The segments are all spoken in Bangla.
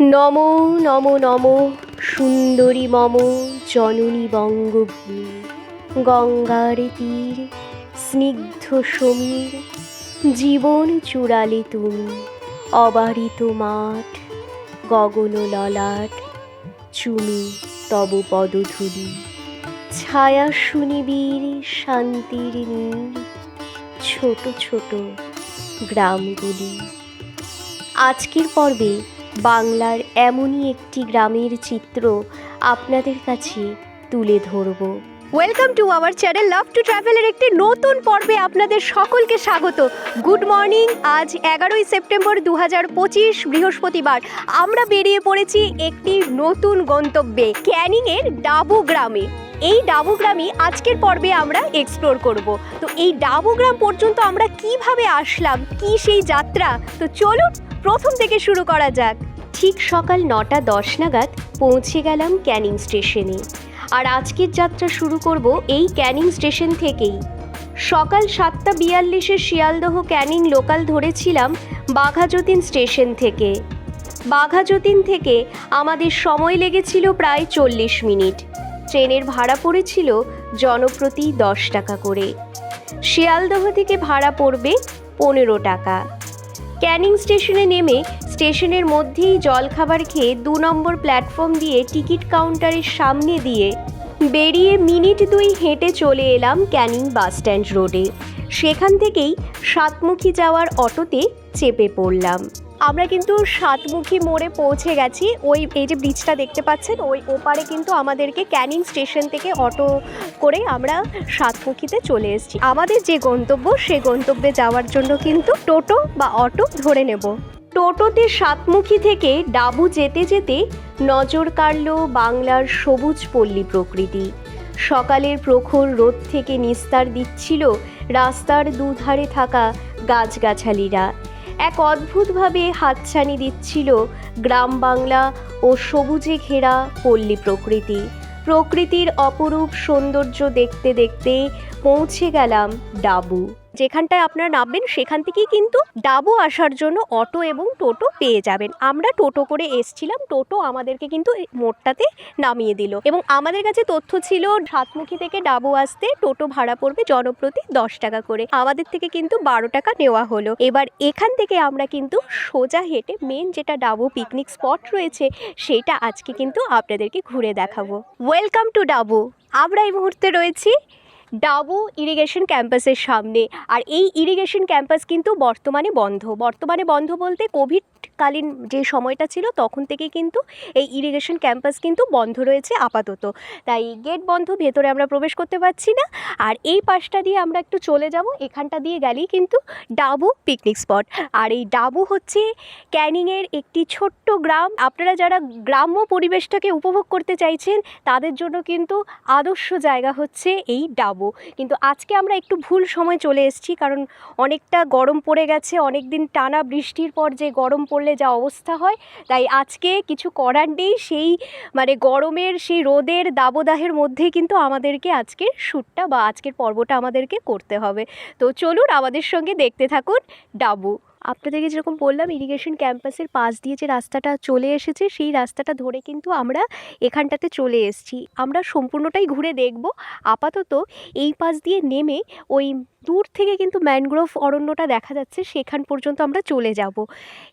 নম নম নম, সুন্দরী মম, জননী বঙ্গভূমি। গঙ্গার তীর, স্নিগ্ধ সমীর, জীবন চূড়ালে তুমি, অবারিত মাঠ, গগন ললাট, চুমি তব পদধূলি। ছায়া শুনিবীর শান্তির নীল ছোট ছোট গ্রামগুলি। আজকের পর্বে বাংলার এমনই একটি গ্রামের চিত্র আপনাদের কাছে তুলে ধরব। Welcome to our channel love to ট্রাভেলের একটি নতুন পর্বে আপনাদের সকলকে স্বাগত। গুড মর্নিং আজ এগারোই সেপ্টেম্বর দু হাজার পঁচিশ, বৃহস্পতিবার। আমরা বেরিয়ে পড়েছি একটি নতুন গন্তব্যে ক্যানিংয়ের ডাবু গ্রামে। এই ডাবু গ্রামই আজকের পর্বে আমরা এক্সপ্লোর করব। তো এই ডাবু গ্রাম পর্যন্ত আমরা কীভাবে আসলাম, কি সেই যাত্রা? তো চলুন প্রথম থেকে শুরু করা যাক। ঠিক সকাল নটা দশ নাগাদ পৌঁছে গেলাম ক্যানিং স্টেশনে। আর আজকের যাত্রা শুরু করব এই ক্যানিং স্টেশন থেকেই। সকাল সাতটা বিয়াল্লিশে শিয়ালদহ ক্যানিং লোকাল ধরেছিলাম বাঘাযতীন স্টেশন থেকে। বাঘাযতীন থেকে আমাদের সময় লেগেছিল প্রায় চল্লিশ মিনিট। ট্রেনের ভাড়া পড়েছিল জনপ্রতি দশ টাকা করে। শিয়ালদহ থেকে ভাড়া পড়বে পনেরো টাকা। ক্যানিং স্টেশনে নেমে স্টেশনের মধ্যেই জলখাবার খেয়ে দু নম্বর প্ল্যাটফর্ম দিয়ে টিকিট কাউন্টারের সামনে দিয়ে বেরিয়ে মিনিট দুই হেঁটে চলে এলাম ক্যানিং বাসস্ট্যান্ড রোডে। সেখান থেকেই সাতমুখী যাওয়ার অটোতে চেপে পড়লাম। আমরা কিন্তু সাতমুখী মোড়ে পৌঁছে গেছি। ওই, এই যে ব্রিজটা দেখতে পাচ্ছেন, ওই ওপারে কিন্তু আমাদেরকে ক্যানিং স্টেশন থেকে অটো করে আমরা সাতমুখীতে চলে এসেছি। আমাদের যে গন্তব্য, সে গন্তব্যে যাওয়ার জন্য কিন্তু টোটো বা অটো ধরে নেব। টোটোতে সাতমুখী থেকে ডাবু যেতে যেতে নজর কাড়ল বাংলার সবুজ পল্লী প্রকৃতি। সকালের প্রখর রোদ থেকে নিস্তার দিচ্ছিল রাস্তার দুধারে থাকা গাছগাছালিরা। এক অদ্ভুতভাবে হাতছানি দিচ্ছিল গ্রাম বাংলা ও সবুজে ঘেরা পল্লী প্রকৃতি। প্রকৃতির অপরূপ সৌন্দর্য দেখতে দেখতে পৌঁছে গেলাম ডাবু। যেখানটায় আপনারা নামবেন, সেখান থেকেই কিন্তু ডাবু আসার জন্য অটো এবং টোটো পেয়ে যাবেন। আমরা টোটো করে এসছিলাম, টোটো আমাদেরকে কিন্তু মোড়টাতে নামিয়ে দিল এবং আমাদের কাছে তথ্য ছিল, সাতমুখী থেকে ডাবু আসতে টোটো ভাড়া পড়বে জনপ্রতি দশ টাকা করে। আমাদের থেকে কিন্তু বারো টাকা নেওয়া হলো। এবার এখান থেকে আমরা কিন্তু সোজা হেঁটে মেন যেটা ডাবু পিকনিক স্পট রয়েছে, সেটা আজকে কিন্তু আপনাদেরকে ঘুরে দেখাবো। ওয়েলকাম টু ডাবু! আমরা এই মুহূর্তে রয়েছি ডাবু ইরিগেশন ক্যাম্পাসের সামনে। আর এই ইরিগেশন ক্যাম্পাস কিন্তু বর্তমানে বন্ধ। বর্তমানে বন্ধ বলতে কোভিডকালীন যে সময়টা ছিল, তখন থেকে কিন্তু এই ইরিগেশন ক্যাম্পাস কিন্তু বন্ধ রয়েছে আপাতত। তাই গেট বন্ধ, ভেতরে আমরা প্রবেশ করতে পারছি না। আর এই পাশটা দিয়ে আমরা একটু চলে যাব। এখানটা দিয়ে গেলেই কিন্তু ডাবু পিকনিক স্পট। আর এই ডাবু হচ্ছে ক্যানিংয়ের একটি ছোট্ট গ্রাম। আপনারা যারা গ্রাম্য পরিবেশটাকে উপভোগ করতে চাইছেন, তাদের জন্য কিন্তু আদর্শ জায়গা হচ্ছে এই ডাবু। কিন্তু আজকে আমরা একটু ভুল সময় চলে এসেছি, কারণ অনেকটা গরম পড়ে গেছে অনেক দিন টানা বৃষ্টির পর যে গরম পড়লে যা অবস্থা হয়। তাই আজকে কিছু করার নেই, সেই মানে গরমের, সেই রোদের দাবদাহের মধ্যে কিন্তু আমাদেরকে আজকের শ্যুটটা বা আজকের পর্বটা আমাদেরকে করতে হবে। তো চলুন আমাদের সঙ্গে দেখতে থাকুন ডাবু। আপনাদেরকে যেরকম বললাম ইরিগেশন ক্যাম্পাসের পাশ দিয়ে যে রাস্তাটা চলে এসেছে, সেই রাস্তাটা ধরে কিন্তু আমরা এখানটাতে চলে এসেছি। আমরা সম্পূর্ণটাই ঘুরে দেখব। আপাতত এই পাশ দিয়ে নেমে ওই দূর থেকে কিন্তু ম্যানগ্রোভ অরণ্যটা দেখা যাচ্ছে, সেখান পর্যন্ত আমরা চলে যাব।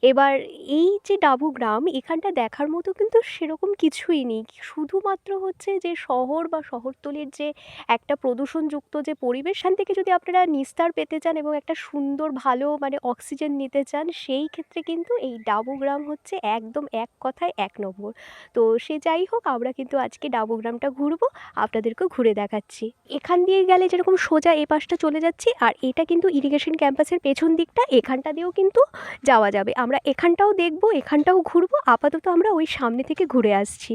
এবার এই যে ডাবু গ্রাম, এখানটা দেখার মতো কিন্তু সেরকম কিছুই নেই। শুধুমাত্র হচ্ছে যে শহর বা শহরতলির যে একটা প্রদূষণযুক্ত যে পরিবেশ, সেখান থেকে যদি আপনারা নিস্তার পেতে চান এবং একটা সুন্দর, ভালো মানে অক্সিজেন নিতে চান, সেই ক্ষেত্রে কিন্তু এই ডাবু গ্রাম হচ্ছে একদম এক কথায় এক নম্বর। তো সে যাই হোক, আমরা কিন্তু আজকে ডাবু গ্রামটা ঘুরবো, আপনাদেরকেও ঘুরে দেখাচ্ছি। এখান দিয়ে গেলে যেরকম সোজা এ পাশটা চলে যাচ্ছি, আর এটা কিন্তু ইরিগেশন ক্যাম্পাসের পেছন দিকটা, এখানটা দিয়েও কিন্তু যাওয়া যাবে। আমরা এখানটাও দেখব, এখানটাও ঘুরবো, আপাতত আমরা ওই সামনে থেকে ঘুরে আসছি।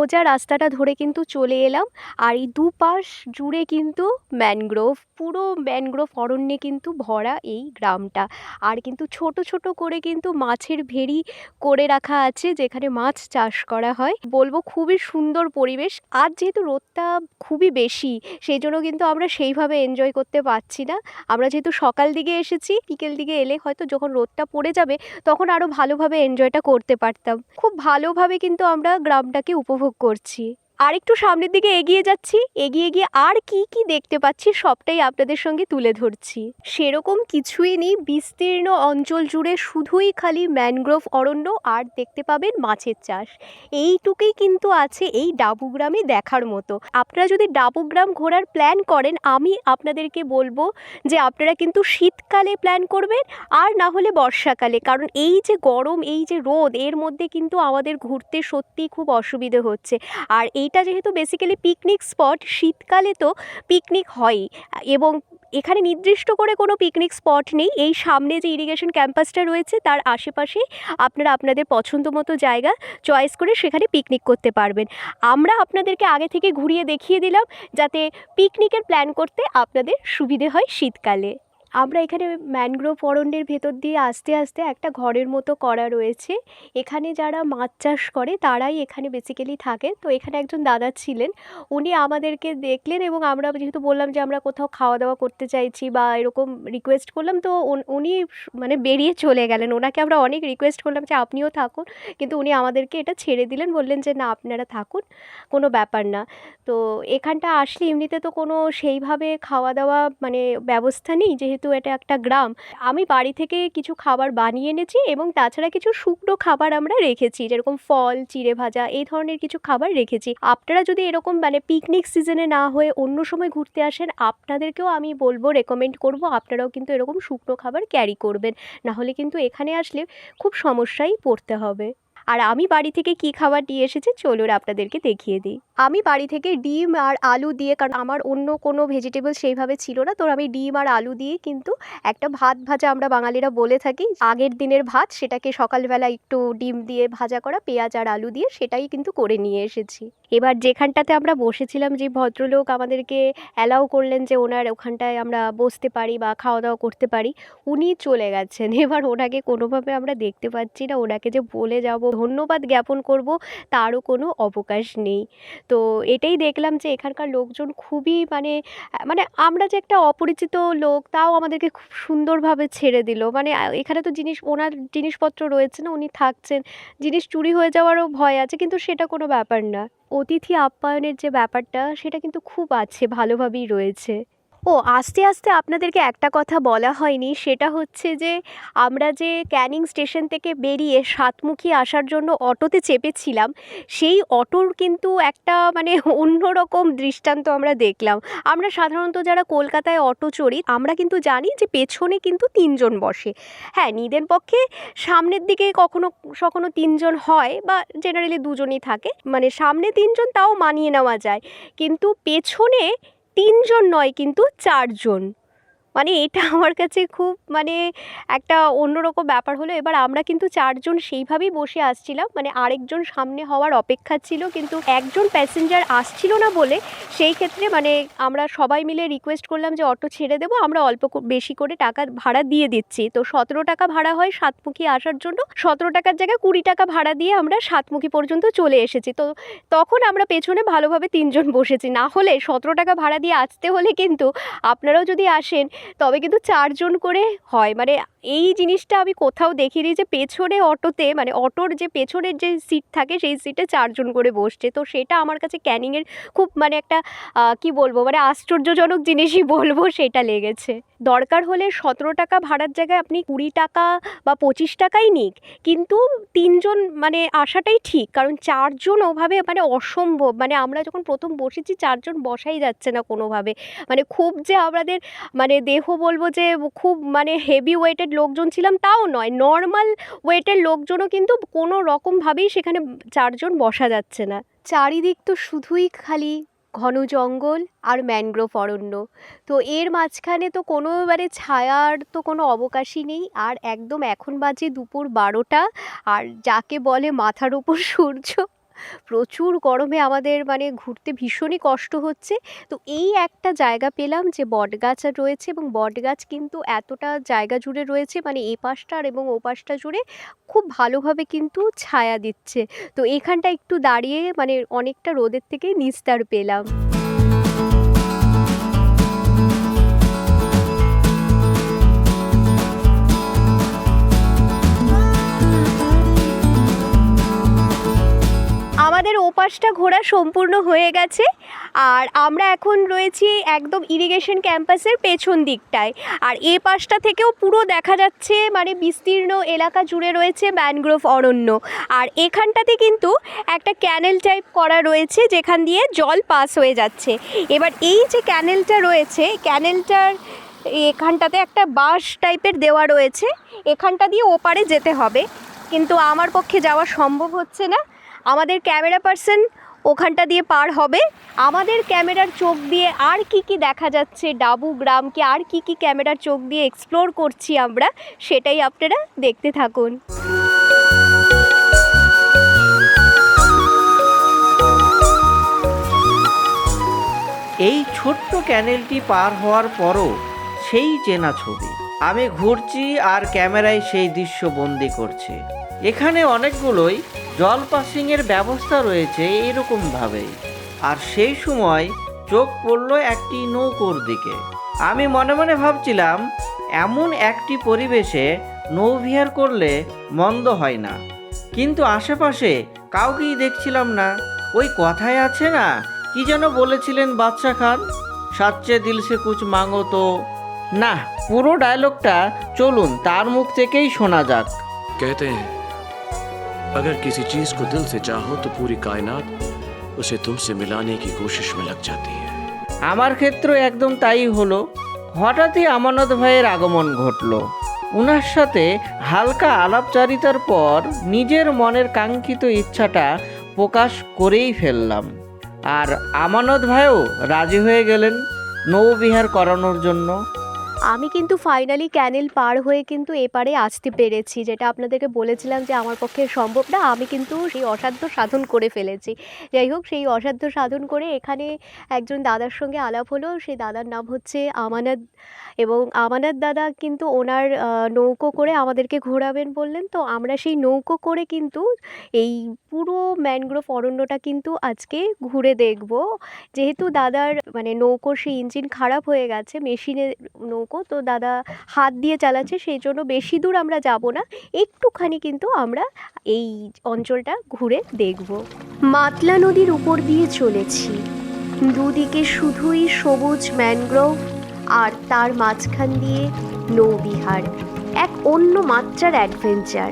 সোজা রাস্তাটা ধরে কিন্তু চলে এলাম। আর এই দুপাশ জুড়ে কিন্তু ম্যানগ্রোভ পুরো ম্যানগ্রোভ অরণ্যে কিন্তু ভরা এই গ্রামটা। আর কিন্তু ছোট ছোট করে কিন্তু মাছের ভেড়ি করে রাখা আছে, যেখানে মাছ চাষ করা হয়। বলব খুবই সুন্দর পরিবেশ। আর যেহেতু রোদটা খুবই বেশি সেই জন্য কিন্তু আমরা সেইভাবে এনজয় করতে পারছি না। আমরা যেহেতু সকাল দিকে এসেছি, বিকেল দিকে এলে হয়তো যখন রোদটা পড়ে যাবে, তখন আরও ভালোভাবে এনজয়টা করতে পারতাম। খুব ভালোভাবে কিন্তু আমরা গ্রামটাকে উপভোগ করছি। আর একটু সামনের দিকে এগিয়ে যাচ্ছি, এগিয়ে গিয়ে আর কি কি দেখতে পাচ্ছি সবটাই আপনাদের সঙ্গে তুলে ধরছি। সেরকম কিছুই নেই, বিস্তীর্ণ অঞ্চল জুড়ে শুধুই খালি ম্যানগ্রোভ অরণ্য আর দেখতে পাবেন মাছের চাষ। এইটুকুই কিন্তু আছে এই ডাবুগ্রামে দেখার মতো। আপনারা যদি ডাবুগ্রাম ঘোরার প্ল্যান করেন, আমি আপনাদেরকে বলব যে আপনারা কিন্তু শীতকালে প্ল্যান করবেন আর না হলে বর্ষাকালে। কারণ এই যে গরম, এই যে রোদ, এর মধ্যে কিন্তু আমাদের ঘুরতে সত্যিই খুব অসুবিধে হচ্ছে। আর এইটা যেহেতু বেসিক্যালি পিকনিক স্পট শীতকালে তো পিকনিক হয়ই। এবং এখানে নির্দিষ্ট করে কোনো পিকনিক স্পট নেই। এই সামনে যে ইরিগেশন ক্যাম্পাসটা রয়েছে, তার আশেপাশে আপনারা আপনাদের পছন্দ মতো জায়গা চয়েস করে সেখানে পিকনিক করতে পারবেন। আমরা আপনাদেরকে আগে থেকে ঘুরিয়ে দেখিয়ে দিলাম যাতে পিকনিকের প্ল্যান করতে আপনাদের সুবিধে হয় শীতকালে। আমরা এখানে ম্যানগ্রোভ অরণ্যের ভেতর দিয়ে আস্তে আস্তে একটা ঘরের মতো করা রয়েছে। এখানে যারা মাছ চাষ করে তারাই এখানে বেসিক্যালি থাকে তো এখানে একজন দাদা ছিলেন, উনি আমাদেরকে দেখলেন এবং আমরা যেহেতু বললাম যে আমরা কোথাও খাওয়া দাওয়া করতে চাইছি বা এরকম রিকোয়েস্ট করলাম, তো উন- মানে বেরিয়ে চলে গেলেন। ওনাকে আমরা অনেক রিকোয়েস্ট করলাম যে আপনিও থাকুন, কিন্তু উনি আমাদেরকে এটা ছেড়ে দিলেন, বললেন যে না, আপনারা থাকুন, কোনো ব্যাপার না। তো এখানটা আসলে এমনিতে তো কোনো সেইভাবে খাওয়া দাওয়া মানে ব্যবস্থা নেই, যেহেতু এটা একটা গ্রাম, আমি বাড়ি থেকে কিছু খাবার বানিয়ে এনেছি এবং তাছাড়া কিছু শুকনো খাবার আমরা রেখেছি, যেরকম ফল, চিড়ে ভাজা, এই ধরনের কিছু খাবার রেখেছি। আপনারা যদি এরকম মানে পিকনিক সিজনে না হয়ে অন্য সময় ঘুরতে আসেন, আপনাদেরকেও আমি বলব রেকমেন্ড করব, আপনারাও কিন্তু এরকম শুকনো খাবার ক্যারি করবেন। না হলে কিন্তু এখানে আসলে খুব সমস্যায় পড়তে হবে। আর আমি বাড়ি থেকে কি খাবার দিয়ে এসেছি চলুন আপনাদেরকে দেখিয়ে দিই। আমি বাড়ি থেকে ডিম আর আলু দিয়ে, কারণ আমার অন্য কোনো ভেজিটেবল সেইভাবে ছিল না, তো আমি ডিম আর আলু দিয়ে কিন্তু একটা ভাত ভাজা আমরা বাঙালিরা বলে থাকি, আগের দিনের ভাত সেটাকে সকালবেলা একটু ডিম দিয়ে ভাজা করা, পেঁয়াজ আর আলু দিয়ে সেটাই কিন্তু করে নিয়ে এসেছি। এবার যেখানটাতে আমরা বসেছিলাম, যে ভদ্রলোক আমাদেরকে অ্যালাউ করলেন যে ওনার ওখানটায় আমরা বসতে পারি বা খাওয়া দাওয়া করতে পারি, উনি চলে গেছেন। এবার ওনাকে কোনোভাবে আমরা দেখতে পাচ্ছি না, ওনাকে যে বলে যাব ধন্যবাদ জ্ঞাপন করব, তারও কোনো অবকাশ নেই। তো এটাই দেখলাম যে এখানকার লোকজন খুবই মানে মানে আমরা যে একটা অপরিচিত লোক, তাও আমাদেরকে খুব সুন্দরভাবে ছেড়ে দিল। মানে এখানে তো জিনিস, ওনার জিনিসপত্র রয়েছে না, উনি থাকছেন। জিনিস চুরি হয়ে যাওয়ারও ভয় আছে, কিন্তু সেটা কোনো ব্যাপার না। অতিথি আপ্যায়নের যে ব্যাপারটা, সেটা কিন্তু খুব আছে, ভালোভাবেই রয়েছে। ও, আস্তে আস্তে আপনাদেরকে একটা কথা বলা হয়নি। সেটা হচ্ছে যে, আমরা যে ক্যানিং স্টেশন থেকে বেরিয়ে সাতমুখী আসার জন্য অটোতে চেপেছিলাম, সেই অটোর কিন্তু একটা মানে অন্যরকম দৃষ্টান্ত আমরা দেখলাম। আমরা সাধারণত যারা কলকাতায় অটো চড়ি, আমরা কিন্তু জানি যে পেছনে কিন্তু তিনজন বসে। হ্যাঁ নিদের পক্ষে সামনের দিকে কখনো কখনো তিনজন হয় বা জেনারেলি দুজনই থাকে। মানে সামনে তিনজন তাও মানিয়ে নেওয়া যায়। কিন্তু পেছনে তিনজন নয় কিন্তু চারজন। মানে এটা আমার কাছে খুব মানে একটা অন্যরকম ব্যাপার হলো। এবার আমরা কিন্তু চারজন সেইভাবেই বসে আসছিলাম। মানে আরেকজন সামনে হওয়ার অপেক্ষা ছিল, কিন্তু একজন প্যাসেঞ্জার আসছিল না বলে সেই ক্ষেত্রে মানে আমরা সবাই মিলে রিকোয়েস্ট করলাম যে অটো ছেড়ে দেবো, আমরা অল্প বেশি করে টাকা ভাড়া দিয়ে দিচ্ছি। তো সতেরো টাকা ভাড়া হয় সাতমুখী আসার জন্য। সতেরো টাকার জায়গায় কুড়ি টাকা ভাড়া দিয়ে আমরা সাতমুখী পর্যন্ত চলে এসেছি। তো তখন আমরা পেছনে ভালোভাবে তিনজন বসেছি। না হলে সতেরো টাকা ভাড়া দিয়ে আসতে হলে কিন্তু আপনারাও যদি আসেন তবে কিন্তু চারজন করে হয়। মানে এই জিনিসটা আমি কোথাও দেখিনি যে পেছনে অটোতে মানে অটোর যে পেছনের যে সিট থাকে, সেই সিটে চারজন করে বসছে। তো সেটা আমার কাছে ক্যানিংয়ের খুব মানে একটা কি বলব মানে আশ্চর্যজনক জিনিসই বলব, সেটা লেগেছে। দরকার হলে সতেরো টাকা ভাড়ার জায়গায় আপনি কুড়ি টাকা বা পঁচিশ টাকাই নিক। কিন্তু তিনজন মানে আসাটাই ঠিক। কারণ চারজন ওভাবে মানে অসম্ভব। মানে আমরা যখন প্রথম বসেছি, চারজন বসাই যাচ্ছে না কোনোভাবে। মানে খুব যে আমাদের মানে দেহ বলব যে খুব মানে হেভি ওয়েটেড লোকজন ছিলাম, তাও নয়। নর্মাল ওয়েটের লোকজনও কিন্তু কোনো রকমভাবেই সেখানে চারজন বসা যাচ্ছে না। চারিদিক তো শুধুই খালি ঘন জঙ্গল আর ম্যানগ্রোভ অরণ্য। তো এর মাঝখানে তো কোনো মানে ছায়ার তো কোনো অবকাশই নেই। আর একদম এখন বাজে দুপুর বারোটা। আর যাকে বলে মাথার উপর সূর্য প্রচুর গরমে আমাদের মানে ঘুরতে ভীষণই কষ্ট হচ্ছে। তো এই একটা জায়গা পেলাম যে বটগাছ রয়েছে এবং বটগাছ কিন্তু এতটা জায়গা জুড়ে রয়েছে মানে এ পাশটা আর এবং ও পাশটা জুড়ে খুব ভালোভাবে কিন্তু ছায়া দিচ্ছে। তো এখানটা একটু দাঁড়িয়ে মানে অনেকটা রোদের থেকে নিস্তার পেলাম। আমাদের ওপাশটা ঘোরা সম্পূর্ণ হয়ে গেছে। আর আমরা এখন রয়েছি একদম ইরিগেশন ক্যাম্পাসের পেছন দিকটায়। আর এ পাশটা থেকেও পুরো দেখা যাচ্ছে মানে বিস্তীর্ণ এলাকা জুড়ে রয়েছে ম্যানগ্রোভ অরণ্য। আর এখানটাতে কিন্তু একটা ক্যানেল টাইপ করা রয়েছে, যেখান দিয়ে জল পাস হয়ে যাচ্ছে। এবার এই যে ক্যানেলটা রয়েছে ক্যানেলটার এখানটাতে একটা বাঁশ টাইপের দেওয়া রয়েছে। এখানটা দিয়ে ওপারে যেতে হবে। কিন্তু আমার পক্ষে যাওয়া সম্ভব হচ্ছে না। আমাদের ক্যামেরা পার্সন ওখানটা দিয়ে পার হবে। আমাদের ক্যামেরার চোখ দিয়ে আর কি কি দেখা যাচ্ছে ডাবু গ্রামকে, আর কি কি ক্যামেরার চোখ দিয়ে এক্সপ্লোর করছি আমরা, সেটাই আপনারা দেখতে থাকুন। এই ছোট্ট ক্যানেলটি পার হওয়ার পরও সেই চেনা ছবি। আমি ঘুরছি আর ক্যামেরায় সেই দৃশ্য বন্দি করছে। এখানে অনেকগুলোই জল পাসিংয়ের ব্যবস্থা রয়েছে এরকমভাবেই আর সেই সময় চোখ পড়ল একটি নৌকোর দিকে। আমি মনে মনে ভাবছিলাম, এমন একটি পরিবেশে নৌভিহার করলে মন্দ হয় না। কিন্তু আশেপাশে কাউকেই দেখছিলাম না। ওই কথায় আছে না, কি যেন বলেছিলেন বাদশা খান? সাচ্চে দিলসে কুচ মাঙো তো না, পুরো ডায়লগটা চলুন, তার মুখ থেকেই শোনা যাক। কেতে হ্যাঁ अगर किसी चीज को दिल से चाहो तो पूरी कायनात उसे तुमसे मिलाने की कोशिश में लग जाती है আমার ক্ষেত্রে একদম তাই হলো হঠাৎই আমানত ভাইয়ের আগমন ঘটল উনার সাথে হালকা আলাপচারিতার পর নিজের মনের কাঙ্ক্ষিত ইচ্ছাটা প্রকাশ করেই ফেললাম আর আমানত ভাইও রাজি হয়ে গেলেন নৌবিহার করানোর জন্য আমি কিন্তু ফাইনালি ক্যানেল পার হয়ে কিন্তু এপারে আসতে পেরেছি। যেটা আপনাদেরকে বলেছিলাম যে আমার পক্ষে সম্ভব না, আমি কিন্তু সেই অসাধ্য সাধন করে ফেলেছি। যাই হোক, সেই অসাধ্য সাধন করে এখানে একজন দাদার সঙ্গে আলাপ হলো। সেই দাদার নাম হচ্ছে আমানত এবং আমানত দাদা কিন্তু ওনার নৌকো করে আমাদেরকে ঘোরাবেন বললেন। তো আমরা সেই নৌকো করে কিন্তু এই পুরো ম্যানগ্রোভ অরণ্যটা কিন্তু আজকে ঘুরে দেখব। যেহেতু দাদার মানে নৌকোর সেই ইঞ্জিন খারাপ হয়ে গেছে মেশিনের নৌকো তো দাদা হাত দিয়ে চালাচ্ছে, সেই জন্য বেশি দূর আমরা যাব না। একটুখানি কিন্তু আমরা এই অঞ্চলটা ঘুরে দেখব। মাতলা নদীর উপর দিয়ে চলেছি। দুদিকে শুধুই সবুজ ম্যানগ্রোভ আর তার মাঝখান দিয়ে নৌবিহার। এক অন্য মাত্রার অ্যাডভেঞ্চার।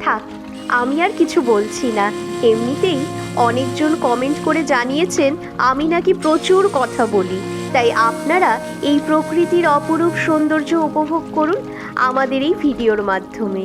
থাক, আমি আর কিছু বলছি না। এমনিতেই অনেকজন কমেন্ট করে জানিয়েছেন, আমি নাকি প্রচুর কথা বলি। তাই আপনারা এই প্রকৃতির অপরূপ সৌন্দর্য উপভোগ করুন আমাদের এই ভিডিওর মাধ্যমে।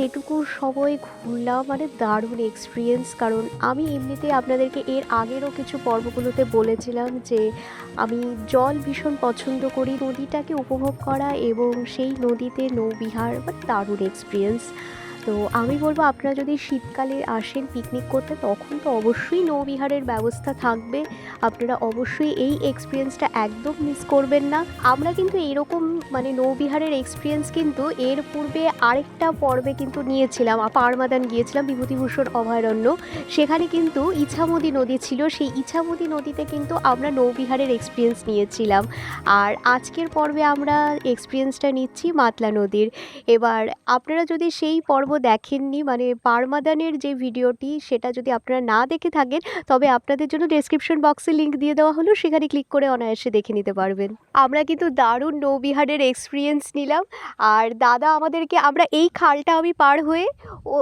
যেটুকু সময় ঘুরলাম মানে দারুণ এক্সপিরিয়েন্স কারণ আমি এমনিতে আপনাদেরকে এর আগেরও কিছু পর্বগুলোতে বলেছিলাম যে আমি জল ভীষণ পছন্দ করি। নদীটাকে উপভোগ করা এবং সেই নদীতে নৌবিহার বা দারুণ এক্সপিরিয়েন্স তো আমি বলব আপনারা যদি শীতকালে আসেন পিকনিক করতে, তখন তো অবশ্যই নৌবিহারের ব্যবস্থা থাকবে। আপনারা অবশ্যই এই এক্সপিরিয়েন্সটা একদম মিস করবেন না। আমরা কিন্তু এরকম মানে নৌবিহারের এক্সপিরিয়েন্স কিন্তু এর পূর্বে আরেকটা পর্বে কিন্তু নিয়েছিলাম। পারমাদান গিয়েছিলাম, বিভূতিভূষণ অভয়ারণ্য। সেখানে কিন্তু ইছামতি নদী ছিল। সেই ইছামতি নদীতে কিন্তু আমরা নৌবিহারের এক্সপিরিয়েন্স নিয়েছিলাম। আর আজকের পর্বে আমরা এক্সপিরিয়েন্সটা নিচ্ছি মাতলা নদীর। এবার আপনারা যদি সেই পর্ব দেখেননি। মানে পারমাদানের যে ভিডিওটি, সেটা যদি আপনারা না দেখে থাকেন, তবে আপনাদের জন্য ডেসক্রিপশন বক্সে লিংক দিয়ে দেওয়া হলো। সেখানে ক্লিক করে অনায়াসে দেখে নিতে পারবেন। আমরা কিন্তু দারুণ নৌবিহারের এক্সপিরিয়েন্স নিলাম। আর দাদা, আমাদেরকে আমরা এই খালটা আমি পার হয়ে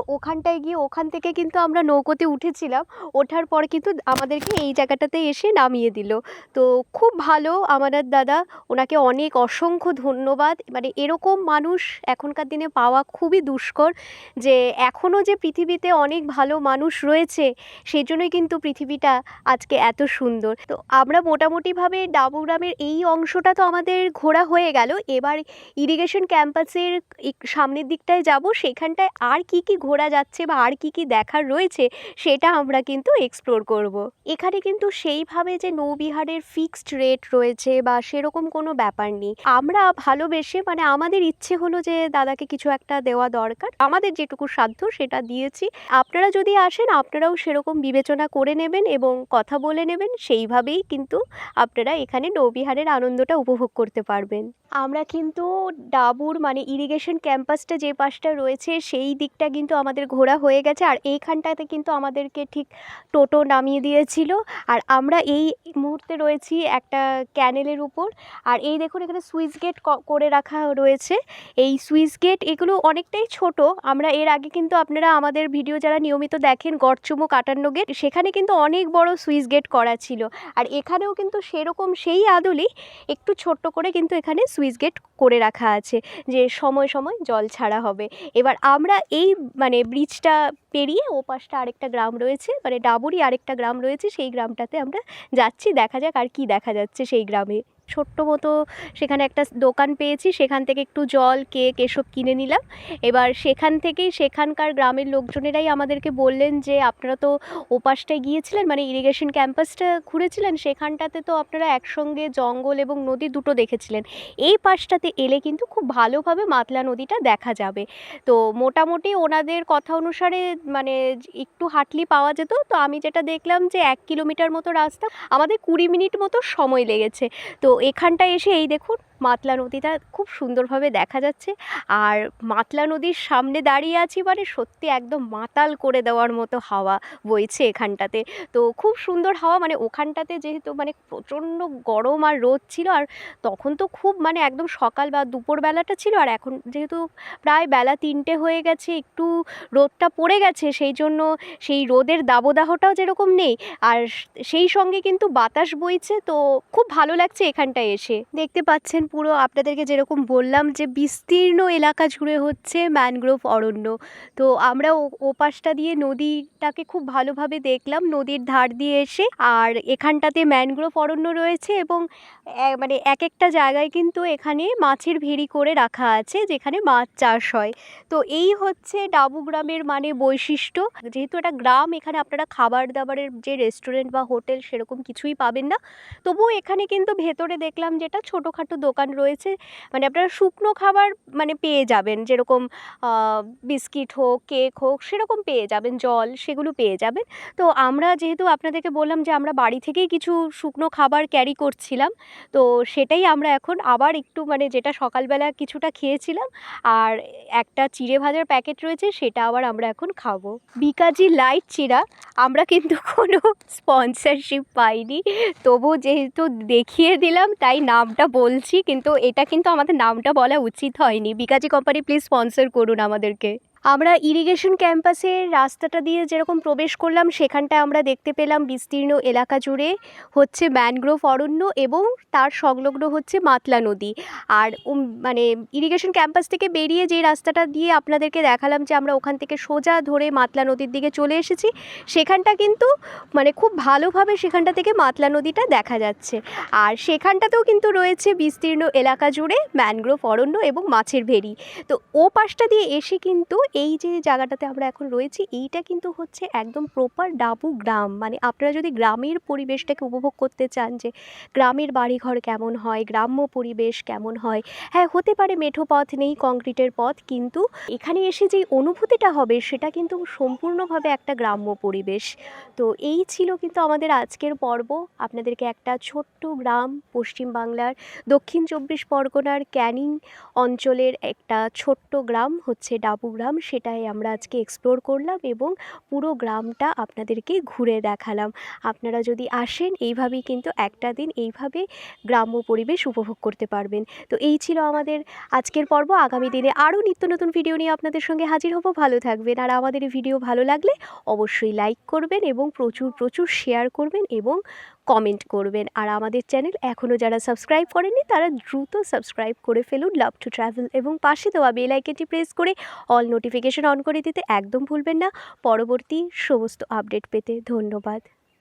ওখানটায় গিয়ে ওখান থেকে কিন্তু আমরা নৌকোতে উঠেছিলাম। ওঠার পর কিন্তু আমাদেরকে এই জায়গাটাতে এসে নামিয়ে দিল। তো খুব ভালো আমাদের দাদা। ওনাকে অনেক অসংখ্য ধন্যবাদ। মানে এরকম মানুষ এখনকার দিনে পাওয়া খুবই দুষ্কর। যে এখনও যে পৃথিবীতে অনেক ভালো মানুষ রয়েছে, সেই জন্যই কিন্তু পৃথিবীটা আজকে এত সুন্দর। তো আমরা মোটামুটিভাবে ডাবুগ্রামের এই অংশটা তো আমাদের ঘোরা হয়ে গেল। এবার ইরিগেশন ক্যাম্পাসের সামনের দিকটায় যাব। সেখানটায় আর কি কি ঘোরা যাচ্ছে বা আর কি কি দেখার রয়েছে, সেটা আমরা কিন্তু এক্সপ্লোর করব। এখানে কিন্তু সেইভাবে যে নৌবিহারের ফিক্সড রেট রয়েছে বা সেরকম কোনো ব্যাপার নেই। আমরা ভালোবেসে মানে আমাদের ইচ্ছে হলো যে দাদাকে কিছু একটা দেওয়া দরকার। আমাদের যেটুকু সাধ্য সেটা দিয়েছি। আপনারা যদি আসেন, আপনারাও সেরকম বিবেচনা করে নেবেন এবং কথা বলে নেবেন, সেইভাবেই কিন্তু আপনারা এখানে নৌবিহারের আনন্দটা উপভোগ করতে পারবেন। আমরা কিন্তু ডাবুর মানে ইরিগেশন ক্যাম্পাসটা যে পাশটা রয়েছে, সেই দিকটা কিন্তু আমাদের ঘোরা হয়ে গেছে। আর এইখানটাতে কিন্তু আমাদেরকে ঠিক টোটো নামিয়ে দিয়েছিল। আর আমরা এই মুহূর্তে রয়েছি একটা ক্যানেলের উপর। আর এই দেখুন, এখানে সুইচ গেট করে রাখা রয়েছে। এই সুইচ গেট এগুলো অনেকটাই ছোট। আমরা এর আগে কিন্তু আপনারা আমাদের ভিডিও যারা নিয়মিত দেখেন গড়চুমুক আটান্ন গেট, সেখানে কিন্তু অনেক বড় সুইচ গেট করা ছিল। আর এখানেও কিন্তু সেরকম সেই আদলেই একটু ছোট্ট করে কিন্তু এখানে সুইচ গেট করে রাখা আছে যে সময় সময় জল ছাড়া হবে। এবার আমরা এই মানে ব্রিজটা পেরিয়ে ও পাশটা আরেকটা গ্রাম রয়েছে মানে ডাবুরি আরেকটা গ্রাম রয়েছে, সেই গ্রামটাতে আমরা যাচ্ছি, দেখা যাক আর কি দেখা যাচ্ছে সেই গ্রামে। ছোট্ট মতো সেখানে একটা দোকান পেয়েছি, সেখান থেকে একটু জল, কেক এসব কিনে নিলাম। এবার সেখান থেকেই সেখানকার গ্রামের লোকজনেরাই আমাদেরকে বললেন যে, আপনারা তো ওপাশটায় গিয়েছিলেন মানে ইরিগেশন ক্যাম্পাসটা ঘুরেছিলেন, সেখানটাতে তো আপনারা একসঙ্গে জঙ্গল এবং নদী দুটো দেখেছিলেন। এই পাশটাতে এলে কিন্তু খুব ভালোভাবে মাতলা নদীটা দেখা যাবে। তো মোটামুটি ওনাদের কথা অনুসারে মানে একটু হাঁটলি পাওয়া যেত। তো আমি যেটা দেখলাম যে, এক কিলোমিটার মতো রাস্তা, আমাদের কুড়ি মিনিট মতো সময় লেগেছে। তো এখানটায় এসে এই দেখুন মাতলা নদীটা খুব সুন্দরভাবে দেখা যাচ্ছে। আর মাতলা নদীর সামনে দাঁড়িয়ে আছি মানে সত্যি একদম মাতাল করে দেওয়ার মতো হাওয়া বইছে এখানটাতে। তো খুব সুন্দর হাওয়া মানে ওখানটাতে যেহেতু মানে প্রচণ্ড গরম আর রোদ ছিল আর তখন তো খুব মানে একদম সকাল বা দুপুরবেলাটা ছিল আর এখন যেহেতু প্রায় বেলা তিনটে হয়ে গেছে, একটু রোদটা পড়ে গেছে সেই জন্য সেই রোদের দাবদাহটাও যেরকম নেই। আর সেই সঙ্গে কিন্তু বাতাস বইছে, তো খুব ভালো লাগছে এখানটায় এসে। দেখতে পাচ্ছেন পুরো আপনাদেরকে যেরকম বললাম যে বিস্তীর্ণ এলাকা জুড়ে হচ্ছে ম্যানগ্রোভ অরণ্য। তো আমরা ও ও পাশটা দিয়ে নদীটাকে খুব ভালোভাবে দেখলাম, নদীর ধার দিয়ে এসে। আর এখানটাতে ম্যানগ্রোভ অরণ্য রয়েছে এবং মানে এক একটা জায়গায় কিন্তু এখানে মাছের ভেড়ি করে রাখা আছে, যেখানে মাছ চাষ হয়। তো এই হচ্ছে ডাবু গ্রামের মানে বৈশিষ্ট্য। যেহেতু এটা গ্রাম, এখানে আপনারা খাবার দাবারের যে রেস্টুরেন্ট বা হোটেল সেরকম কিছুই পাবেন না। তবুও এখানে কিন্তু ভেতরে দেখলাম যেটা ছোটোখাটো দোকান রয়েছে। মানে আপনারা শুকনো খাবার মানে পেয়ে যাবেন। যেরকম বিস্কিট হোক, কেক হোক, সেরকম পেয়ে যাবেন, জল সেগুলো পেয়ে যাবেন। তো আমরা যেহেতু আপনাদেরকে বললাম যে আমরা বাড়ি থেকেই কিছু শুকনো খাবার ক্যারি করছিলাম, তো সেটাই আমরা এখন আবার একটু মানে যেটা সকালবেলা কিছুটা খেয়েছিলাম, আর একটা চিড়ে ভাজার প্যাকেট রয়েছে, সেটা আবার আমরা এখন খাব। বিকাজি লাইট চিরা আমরা কিন্তু কোনো স্পন্সরশিপ পাইনি। তবু যেহেতু দেখিয়ে দিলাম, তাই নামটা বলছি। কিন্তু এটা কিন্তু আমাদের নামটা বলা উচিত হয়নি। বিকাজি কোম্পানি প্লিজ স্পন্সর করুন আমাদেরকে। আমরা ইরিগেশন ক্যাম্পাসের রাস্তাটা দিয়ে যেরকম প্রবেশ করলাম সেখানটায় আমরা দেখতে পেলাম বিস্তীর্ণ এলাকা জুড়ে হচ্ছে ম্যানগ্রোভ অরণ্য এবং তার সংলগ্ন হচ্ছে মাতলা নদী। আর মানে ইরিগেশন ক্যাম্পাস থেকে বেরিয়ে যে রাস্তাটা দিয়ে আপনাদেরকে দেখালাম যে আমরা ওখান থেকে সোজা ধরে মাতলা নদীর দিকে চলে এসেছি, সেখানটা কিন্তু মানে খুব ভালোভাবে সেখানটা থেকে মাতলা নদীটা দেখা যাচ্ছে। আর সেখানটাতেও কিন্তু রয়েছে বিস্তীর্ণ এলাকা জুড়ে ম্যানগ্রোভ অরণ্য এবং মাছের ভেড়ি। তো ও পাশটা দিয়ে এসে কিন্তু এই যে জায়গাটাতে আমরা এখন রয়েছি, এইটা কিন্তু হচ্ছে একদম প্রপার ডাবু গ্রাম। মানে আপনারা যদি গ্রামের পরিবেশটাকে উপভোগ করতে চান যে, গ্রামের বাড়িঘর কেমন হয়, গ্রাম্য পরিবেশ কেমন হয় হ্যাঁ হতে পারে মেঠো পথ নেই, কংক্রিটের পথ, কিন্তু এখানে এসে যেই অনুভূতিটা হবে, সেটা কিন্তু সম্পূর্ণভাবে একটা গ্রাম্য পরিবেশ। তো এই ছিল কিন্তু আমাদের আজকের পর্ব। আপনাদেরকে একটা ছোট্ট গ্রাম পশ্চিমবাংলার দক্ষিণ চব্বিশ পরগনার ক্যানিং অঞ্চলের একটা ছোট্ট গ্রাম হচ্ছে ডাবু গ্রাম। সেটাই আমরা আজকে এক্সপ্লোর করলাম এবং পুরো গ্রামটা আপনাদেরকে ঘুরে দেখালাম। আপনারা যদি আসেন, এইভাবেই কিন্তু একটা দিন এইভাবে গ্রাম্য পরিবেশ উপভোগ করতে পারবেন। তো এই ছিল আমাদের আজকের পর্ব। আগামী দিনে আরও নিত্য নতুন ভিডিও নিয়ে আপনাদের সঙ্গে হাজির হব। ভালো থাকবেন। আর আমাদের ভিডিও ভালো লাগলে অবশ্যই লাইক করবেন এবং প্রচুর প্রচুর শেয়ার করবেন এবং কমেন্ট করবেন। আর আমাদের চ্যানেল এখনও যারা সাবস্ক্রাইব করেননি, তারা দ্রুত সাবস্ক্রাইব করে ফেলুন। লাভ টু ট্রাভেল এবং পাশে দেওয়া বেল আইকনটি প্রেস করে অল নোটিফিকেশন অন করে দিতে একদম ভুলবেন না। পরবর্তী সমস্ত আপডেট পেতে ধন্যবাদ।